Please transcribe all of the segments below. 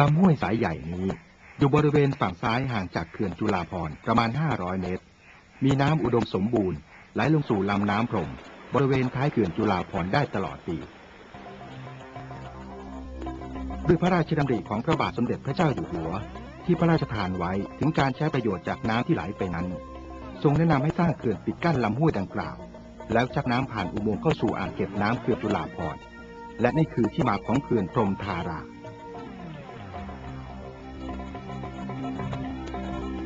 ลำห้วยสายใหญ่นี้อยู่บริเวณฝั่งซ้ายห่างจากเขื่อนจุฬาภรประมาณ 500 เมตร มีน้ำอุดมสมบูรณ์ไหลลงสู่ลำน้ำพรมบริเวณท้ายเขื่อนจุฬาภรได้ตลอดปีด้วยพระราชดำริของพระบาทสมเด็จพระเจ้าอยู่หัว ที่พระราชทานไว้ถึงการใช้ประโยชน์จากน้ำที่ไหลไปนั้น ทรงแนะนำให้สร้างเขื่อนปิดกั้นลำห้วยดังกล่าว แล้วชักน้ำผ่านอุโมงค์เข้าสู่อ่างเก็บน้ำเขื่อนจุฬาภรและนี่คือที่มาของเขื่อนพรมทารา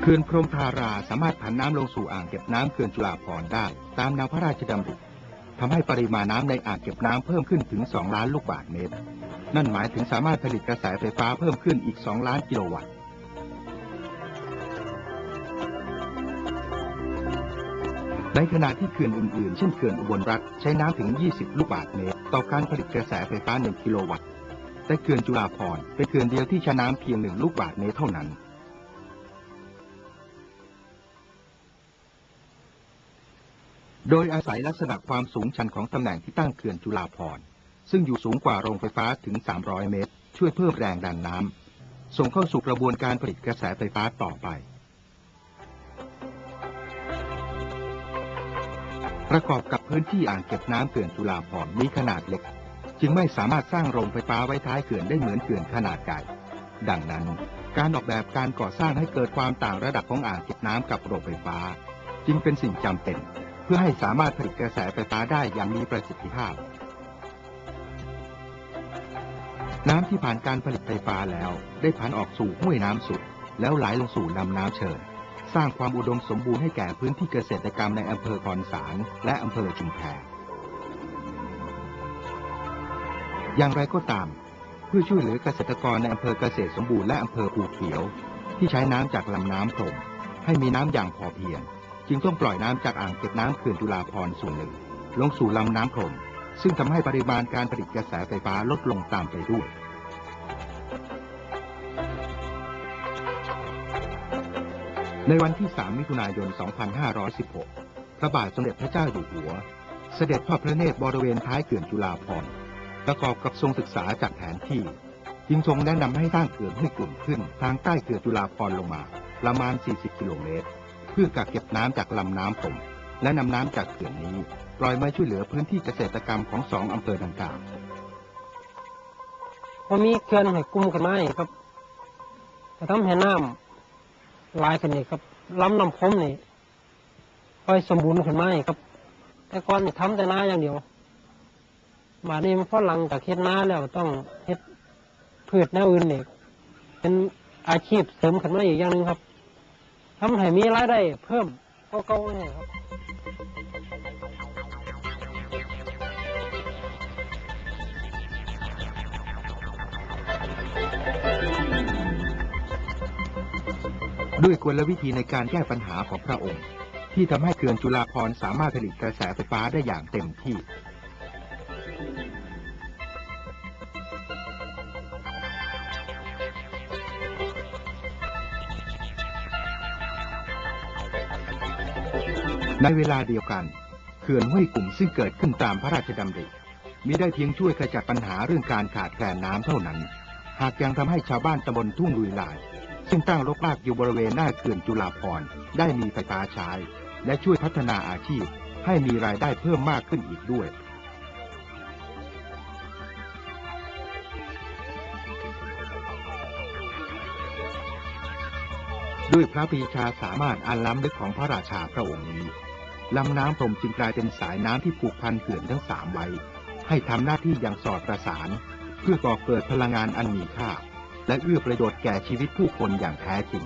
เขื่อนพรมทาราสามารถผันน้ำลงสู่อ่างเก็บน้ำเขื่อนจุฬาภรณ์ได้ตามแนวพระราชดำริทำให้ปริมาณน้ำในอ่างเก็บน้ำเพิ่มขึ้นถึง 2 ล้านลูกบาศก์เมตร นั่นหมายถึงสามารถผลิตกระแสไฟฟ้าเพิ่มขึ้นอีก 2 ล้านกิโลวัตต์ในขณะที่เขื่อนอื่นๆ เช่นเขื่อนอุบลรัฐใช้น้ำถึง 20 ลูกบาศก์เมตร ต่อการผลิตกระแสไฟฟ้า 1 กิโลวัตต์ แต่เขื่อนจุฬาภรณ์เป็นเขื่อนเดียวที่ใช้น้ำเพียง 1 ลูกบาศก์เมตรเท่านั้น โดยอาศัยลักษณะความสูงชันของตำแหน่งที่ตั้งเขื่อนจุฬาภรณ์ซึ่งอยู่สูงกว่าโรงไฟฟ้าถึง 300 เมตร ช่วยเพิ่มแรงดันน้ำส่งเข้าสู่กระบวนการผลิตกระแสไฟฟ้าต่อไป ประกอบกับพื้นที่อ่างเก็บน้ำเขื่อนจุฬาภรณ์มีขนาดเล็ก จึงไม่สามารถสร้างโรงไฟฟ้าไว้ท้ายเขื่อนได้เหมือนเขื่อนขนาดใหญ่ดังนั้น การออกแบบการก่อสร้างให้เกิดความต่างระดับของอ่างเก็บน้ำกับโรงไฟฟ้า จึงเป็นสิ่งจำเป็น พื่อให้สามารถผลิตกระแสไฟฟ้าได้อย่างมีประสิทธิภาพ น้ำที่ผ่านการผลิตไฟฟ้าแล้วได้ผ่านออกสู่ห้วยน้ำสุด แล้วไหลลงสู่ลำน้ำเชิญ สร้างความอุดมสมบูรณ์ให้แก่พื้นที่เกษตรกรรมในอำเภอคอนสารและอำเภอชุมแพอย่างไรก็ตาม เพื่อช่วยเหลือเกษตรกรในอำเภอเกษตรสมบูรณ์และอำเภอภูเขียว ที่ใช้น้ำจากลำน้ำพรมให้มีน้ำอย่างพอเพียง จึงต้องปล่อยน้ำจากอ่างเก็บน้ำเขื่อนจุฬาภรส่วนหนึ่ง ลงสู่ลำน้ำพรมซึ่งทำให้ปริมาณการผลิตกระแสไฟฟ้าลดลงตามไปด้วยในวันที่ 3 มิถุนายน 2516 พระบาทสมเด็จพระเจ้าอยู่หัว เสด็จทอดพระเนตรบริเวณท้ายเขื่อนจุฬาภรณ์ ประกอบกับทรงศึกษาจากแผนที่ จึงทรงแนะนำให้สร้างเขื่อนให้กลุ่มขึ้น ทางใต้เขื่อนจุฬาภรณ์ลงมา ประมาณ 40 กิโลเมตร เพื่อกักเก็บน้ำจากลำน้ำผมและนำน้ำจากเขื่อนนี้ปล่อยมาช่วยเหลือพื้นที่เกษตรกรรมของสองอำเภอดังกล่าวพอมีเขื่อนให้กลุ่มกันมานี่ครับจะทำให้น้ำไลายขึ้นนี่ครับลำน้ำพมนี่ค่อยสมบูรณ์ขึ้นมานี่ครับ แต่ก่อนนี่ทำแต่นาอย่างเดียวมานี่มันพอหลังจากเฮ็ดนาแล้วต้องเฮ็ดพืชแนวอื่นนี่เป็นอาชีพเสริมขึ้นมาอีกอย่างหนึ่งครับ ทำให้มีรายได้เพิ่มก็เก่าเนี่ยครับด้วยกลวิธีในการแก้ปัญหาของพระองค์ ที่ทำให้เขื่อนจุฬาภรณ์สามารถผลิตกระแสไฟฟ้าได้อย่างเต็มที่ ในเวลาเดียวกันเขื่อนห้วยกลุ่มซึ่งเกิดขึ้นตามพระราชดำริมิได้เพียงช่วยขจัดปัญหาเรื่องการขาดแคลนน้ำเท่านั้น หากยังทำให้ชาวบ้านตำบลทุ่งลุยลาย ซึ่งตั้งรกรากอยู่บริเวณหน้าเขื่อนจุฬาภรณ์ได้มีไฟฟ้าใช้ และช่วยพัฒนาอาชีพ ให้มีรายได้เพิ่มมากขึ้นอีกด้วยด้วยพระปีชาสามารถอันล้ำลึกของพระราชาพระองค์นี้ ลำน้ำพรมจึงกลายเป็นสายน้ำที่ผูกพันเขื่อนทั้งสามไว้ ให้ทำหน้าที่อย่างสอดประสาน เพื่อก่อเกิดพลังงานอันมีค่า และเอื้อประโยชน์แก่ชีวิตผู้คนอย่างแท้จริง